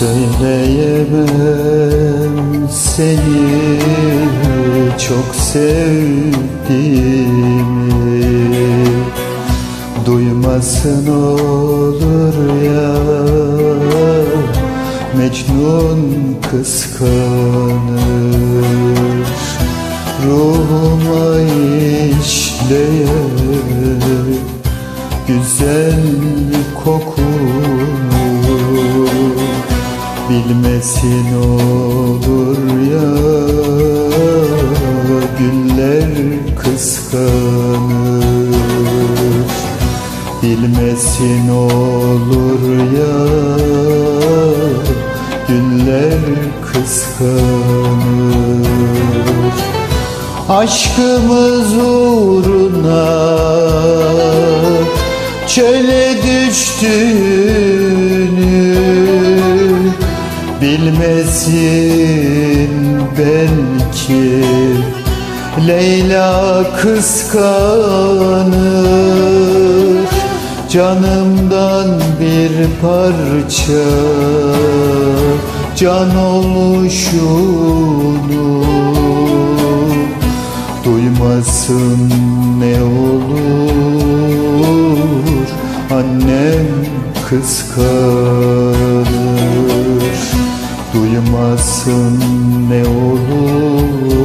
Söyleyemem seni çok sevdiğimi. Duymasın olur ya Mecnun kıskanır. Ruhuma işleyen güzel kokunu Bilmesin olur ya. Güller kıskanır. Bilmesin olur ya. Güller kıskanır. Aşkımız uğruna çöle düştüğünü bilmesin belki. Leyla kıskanır canımdan bir parça. Can oluşunu Duymasın ne olur. Annem kıskanır Duymasın ne olur.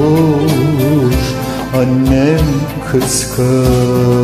Annem kıskanır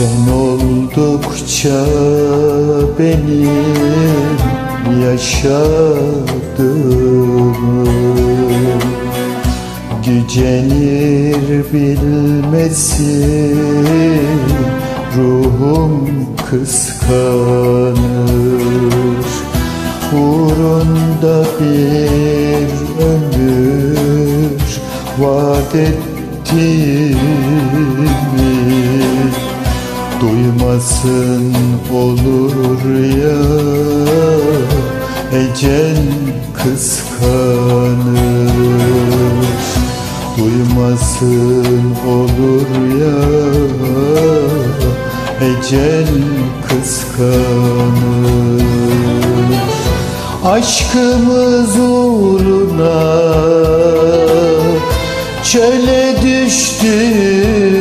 Sen oldukça benim yaşadığımı Gücenir bilmesin ruhum kıskanır. Uğrunda bir ömür vaat ettiğimi Duymasın olur ya Ecel kıskanır. Duymasın olur ya Ecel kıskanır. Aşkımız uğruna çöle düştüğünü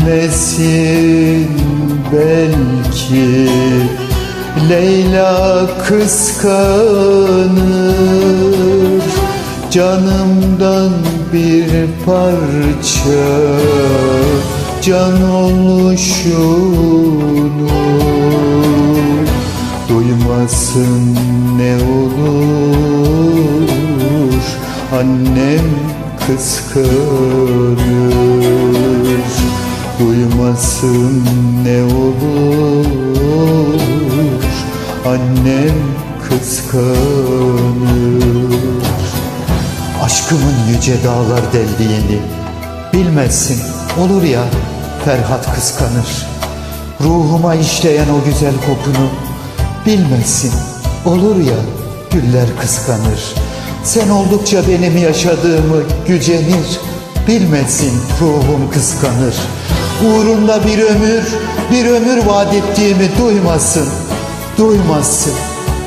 Bilmesin belki. Leyla kıskanır Canımdan bir parça. Can oluşunu Duymasın ne olur. Annem kıskanır Duymasın ne olur. Annem kıskanır. Aşkımın yüce dağlar deldiğini Bilmezsin olur ya Ferhat kıskanır. Ruhuma işleyen o güzel kokunu Bilmezsin olur ya Güller kıskanır. Sen oldukça benim yaşadığımı gücenir Bilmesin ruhum kıskanır Uğrunda bir ömür Bir ömür vaat ettiğimi duymasın Duymasın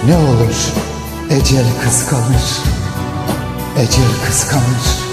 Ne olur Ecel kıskanır. Ecel kıskanır